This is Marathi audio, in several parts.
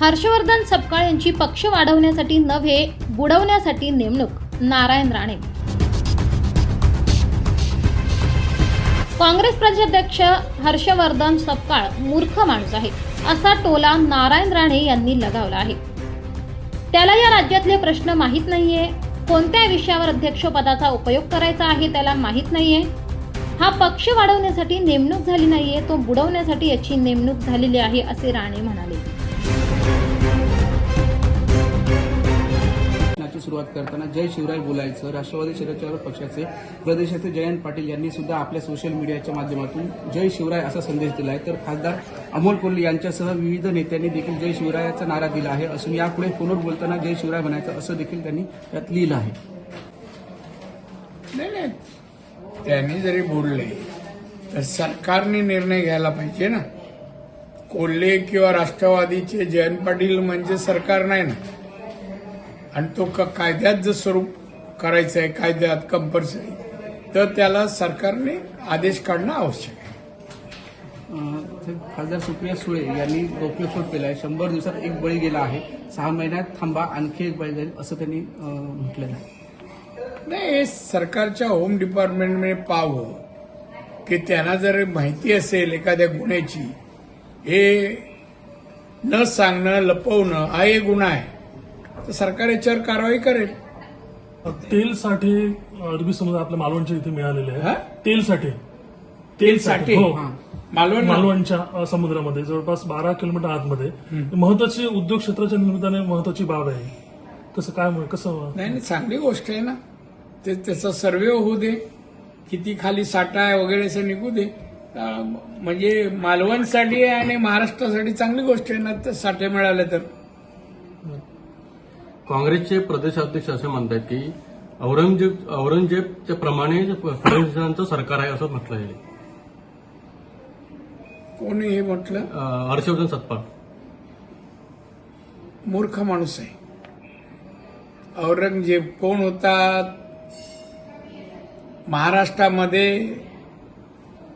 हर्षवर्धन सपकाळ यांची पक्ष वाढवण्यासाठी नव्हे बुडवण्यासाठी नेमणूक नारायण राणे. काँग्रेस प्रदेशाध्यक्ष हर्षवर्धन सपकाळ मूर्ख माणूस आहे असा टोला नारायण राणे यांनी लगावला आहे. त्याला या राज्यातले प्रश्न माहीत नाहीये कोणत्या विषयावर अध्यक्षपदाचा उपयोग करायचा आहे त्याला माहीत नाहीये. हा पक्ष वाढवण्यासाठी नेमणूक झाली नाहीये तो बुडवण्यासाठी याची नेमणूक झालेली आहे असे राणे म्हणाले. सुरुवात करताना जय शिवराय बोलायचं राष्ट्रवादी शरदचंद्र पक्षाचे प्रदेशाचे जयंत पाटील यांनी सुद्धा आपल्या सोशल मीडियाच्या माध्यमातून जय शिवराय असा संदेश दिला आहे तर खासदार अमोल कोल्हे यांच्यासह विविध नेत्यांनी देखील जय शिवरायाचा नारा दिला आहे. असून यापुढे फोनवर बोलताना जय शिवराय म्हणायचं असं देखील त्यांनी त्यात लिहिलं आहे. नाही नाही. त्यांनी जरी बोलले तर सरकारने निर्णय घ्यायला पाहिजे ना. कोल्हे किंवा राष्ट्रवादीचे जयंत पाटील म्हणजे सरकार नाही ना. आणि तो कायद्यात जर स्वरूप करायचं आहे कायद्यात कंपल्सरी तर त्याला सरकारने आदेश काढणं आवश्यक आहे. खासदार सुप्रिया सुळे यांनी गौप्यस्फोट केला आहे शंभर दिवसात एक बळी गेला आहे. सहा महिन्यात थांबा आणखी एक बळी जाईल असं त्यांनी म्हटलेलं आहे. नाही हे सरकारच्या होम डिपार्टमेंटने पाहावं. की त्यांना जर माहिती असेल एखाद्या गुन्ह्याची हे न सांगणं लपवणं हा एक गुन्हा आहे. तर सरकार याच्यावर कारवाई करेल. तेलसाठी अरबी समुद्र आपल्या मालवणच्या इथे मिळालेले? आहे तेलसाठी. तेलसाठी हो. हां. मालवण मालवणच्या समुद्रामध्ये जवळपास बारा किलोमीटर आतमध्ये. महत्वाची उद्योग क्षेत्राच्या निमित्ताने महत्वाची बाब आहे. कसं काय कसं? नाही नाही चांगली गोष्ट आहे ना. ते त्याचा सर्वे होऊ दे. किती खाली साठा आहे वगैरे असं निघू दे. म्हणजे मालवणसाठी आणि महाराष्ट्रासाठी चांगली गोष्ट आहे ना तर साठे मिळाले तर. काँग्रेसचे प्रदेशाध्यक्ष असे म्हणतात की औरंगजेब औरंगजेबच्या प्रमाणे फडणवीसांचं सरकार आहे असं म्हटलं आहे कोणी हे म्हटलं? हर्षवर्धन सत्पाळ मूर्ख माणूस आहे. औरंगजेब कोण होता? महाराष्ट्रामध्ये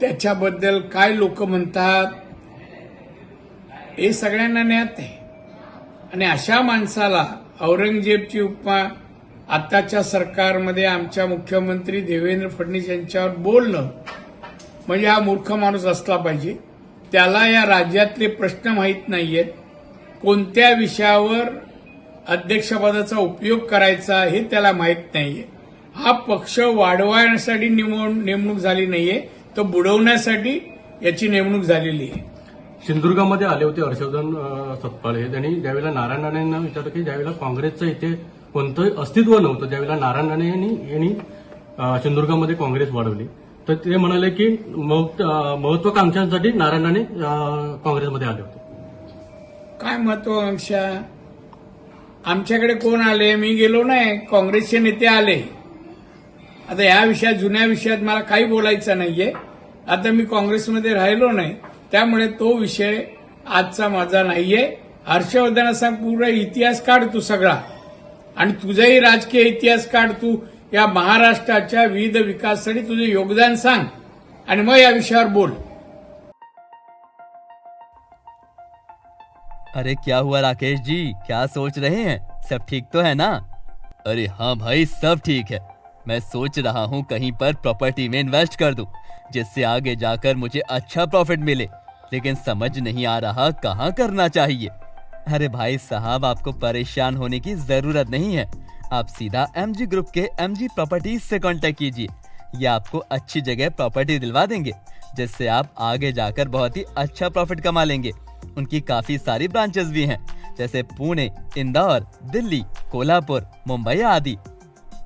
त्याच्याबद्दल काय लोक म्हणतात? हे सगळ्यांना ज्ञात आहे. आणि अशा माणसाला औरंगजेबची उपमा आताच्या सरकारमध्ये आमच्या मुख्यमंत्री देवेंद्र फडणवीस यांच्यावर बोलणं म्हणजे हा मूर्ख माणूस असला पाहिजे. त्याला या राज्यातले प्रश्न माहीत नाहीयेत. कोणत्या विषयावर अध्यक्षपदाचा उपयोग करायचा हे त्याला माहीत नाहीये. हा पक्ष वाढवण्यासाठी नेमून- नेमणूक झाली नाहीये. तर बुडवण्यासाठी याची नेमणूक झालेली आहे. सिंधुदुर्गामध्ये आले होते हर्षवर्धन सतपाळे हे. त्यांनी ज्यावेळेला नारायण राणेंना विचारलं की ज्यावेळेला काँग्रेसचं इथे कोणतं अस्तित्व नव्हतं ज्यावेळेला नारायण राणे यांनी यांनी सिंधुदुर्गामध्ये काँग्रेस वाढवली. तर ते म्हणाले की महत्वाकांक्षांसाठी नारायण राणे काँग्रेसमध्ये आले होते. काय महत्वाकांक्षा? आमच्याकडे कोण आले? मी गेलो नाही. काँग्रेसचे नेते आले. आता या विषयात जुन्या विषयात मला काही बोलायचं नाहीये. आता मी काँग्रेसमध्ये राहिलो नाही. त्यामुळे तो विषय आजचा माझा नाहीये. हर्षवर्धनाचा पूर्ण इतिहास काढ तू सगळा. आणि तुझाही राजकीय इतिहास काढ तू. या महाराष्ट्राच्या विविध विकासासाठी तुझे योगदान सांग. आणि मग या विषयावर बोल. अरे क्या हुआ राकेश जी? क्या सोच रहे हैं? सब ठीक तो है ना? अरे हाँ भाई, सब ठीक है। मैं सोच रहा हूँ कहीं पर प्रॉपर्टी में इन्वेस्ट कर दूँ, जिससे आगे जाकर मुझे अच्छा प्रॉफिट मिले। लेकिन समझ नहीं आ रहा कहाँ करना चाहिए। अरे भाई साहब, आपको परेशान होने की ज़रूरत नहीं है। आप सीधा एमजी ग्रुप के एमजी प्रॉपर्टीज़ से कांटेक्ट कीजिए। ये आपको अच्छी जगह प्रॉपर्टी दिलवा देंगे, जिससे आप आगे जाकर बहुत ही अच्छा प्रॉफिट कमा लेंगे। उनकी काफ़ी सारी ब्रांचेस भी हैं, जैसे पुणे, इंदौर, दिल्ली, कोल्हापुर, मुंबई आदि।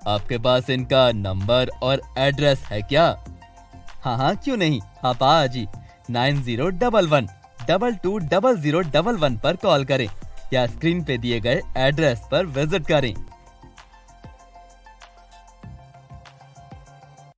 आपके पास इनका नंबर और एड्रेस है क्या? हाँ हाँ क्यों नहीं? आप आज ही nine zero double one double two double zero double one पर कॉल करें या स्क्रीन पे दिए गए एड्रेस पर विजिट करें।